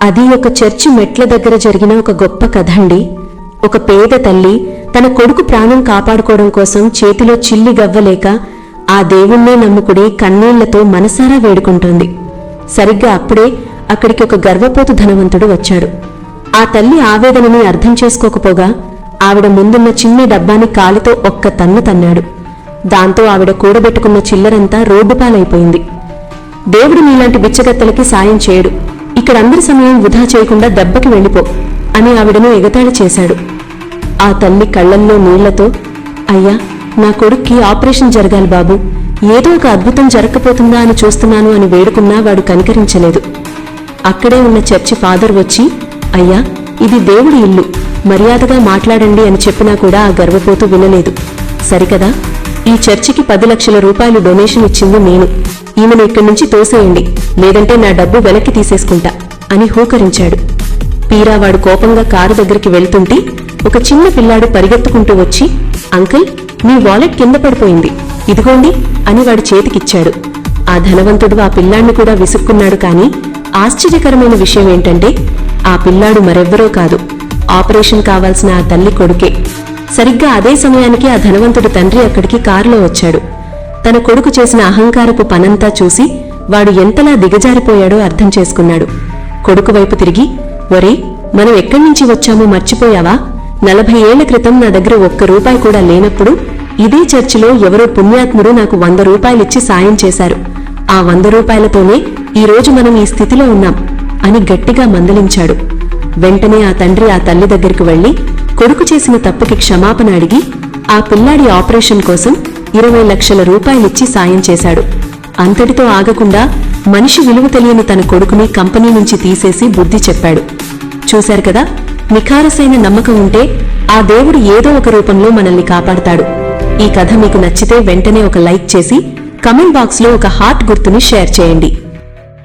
అది ఒక చర్చి మెట్ల దగ్గర జరిగిన ఒక గొప్ప కథ అండి ఒక పేద తల్లి తన కొడుకు ప్రాణం కాపాడుకోవడం కోసం చేతిలో చిల్లి గవ్వలేక ఆ దేవుణ్ణే నమ్ముకుడి కన్నీళ్ళతో మనసారా వేడుకుంటోంది. సరిగ్గా అప్పుడే అక్కడికి ఒక గర్వపోతు ధనవంతుడు వచ్చాడు. ఆ తల్లి ఆవేదనని అర్థం చేసుకోకపోగా ఆవిడ ముందున్న చిన్న డబ్బాని కాలితో ఒక్క తన్ను తన్నాడు. దాంతో ఆవిడ కూడబెట్టుకున్న చిల్లరంతా రోడ్డు పాలైపోయింది దేవుడు నీలాంటి బిచ్చగత్తలకి సాయం చేయడు. ఇక్కడ అందరి సమయం వృధా చేయకుండా దెబ్బకి వెళ్ళిపో అని ఆవిడను ఎగతాళి చేశాడు. ఆ తల్లి కళ్ళల్లో నీళ్ళతో అయ్యా నా కొడుక్కి ఆపరేషన్ జరగాలి బాబు. ఏదో ఒక అద్భుతం జరగకపోతుందా అని చూస్తున్నాను అని వేడుకున్నా వాడు కనికరించలేదు. అక్కడే ఉన్న చర్చి ఫాదర్ వచ్చి అయ్యా ఇది దేవుడి ఇల్లు. మర్యాదగా మాట్లాడండి అని చెప్పినా కూడా ఆ గర్వపోతూ వినలేదు. సరికదా? ఈ చర్చికి పది లక్షల రూపాయలు డొనేషన్ ఇచ్చింది నేను. ఈమెను ఇక్కడి నుంచి తోసేయండి లేదంటే నా డబ్బు వెనక్కి తీసేసుకుంటా అని హూకరించాడు. పీరా వాడు కోపంగా కారు దగ్గరికి వెళ్తుంటే ఒక చిన్న పిల్లాడు పరిగెత్తుకుంటూ వచ్చి అంకుల్ మీ వాలెట్ కింద పడిపోయింది ఇదిగోండి అని వాడి చేతికిచ్చాడు. ఆ ధనవంతుడు ఆ పిల్లాన్ని కూడా విసుక్కున్నాడు కాని ఆశ్చర్యకరమైన విషయం ఏంటంటే ఆ పిల్లాడు మరెవ్వరో కాదు ఆపరేషన్ కావాల్సిన ఆ తల్లి కొడుకే. సరిగ్గా అదే సమయానికి ఆ ధనవంతుడి తండ్రి అక్కడికి కారులో వచ్చాడు. తన కొడుకు చేసిన అహంకారపు పనంతా చూసి వాడు ఎంతలా దిగజారిపోయాడో అర్థం చేసుకున్నాడు. కొడుకు వైపు తిరిగి ఒరే మనం ఎక్కడి నుంచి వచ్చామో మర్చిపోయావా? నలభై ఏళ్ళ క్రితం నా దగ్గర ఒక్క రూపాయి కూడా లేనప్పుడు ఇదే చర్చిలో ఎవరో పుణ్యాత్ముడు నాకు వంద రూపాయలిచ్చి సాయం చేశారు. ఆ వంద రూపాయలతోనే ఈ రోజు మనం ఈ స్థితిలో ఉన్నాం అని గట్టిగా మందలించాడు. వెంటనే ఆ తండ్రి ఆ తల్లి దగ్గరికి వెళ్ళి కొడుకు చేసిన తప్పుకి క్షమాపణ అడిగి ఆ పిల్లాడి ఆపరేషన్ కోసం ఇరవై లక్షల రూపాయలిచ్చి సాయం చేశాడు. అంతటితో ఆగకుండా మనిషి విలువ తెలియని తన కొడుకుని కంపెనీ నుంచి తీసేసి బుద్ధి చెప్పాడు. చూశారు కదా నిఖారసైన నమ్మకం ఉంటే ఆ దేవుడు ఏదో ఒక రూపంలో మనల్ని కాపాడతాడు. ఈ కథ మీకు నచ్చితే వెంటనే ఒక లైక్ చేసి కమెంట్ బాక్స్లో ఒక హార్ట్ గుర్తుని షేర్ చేయండి.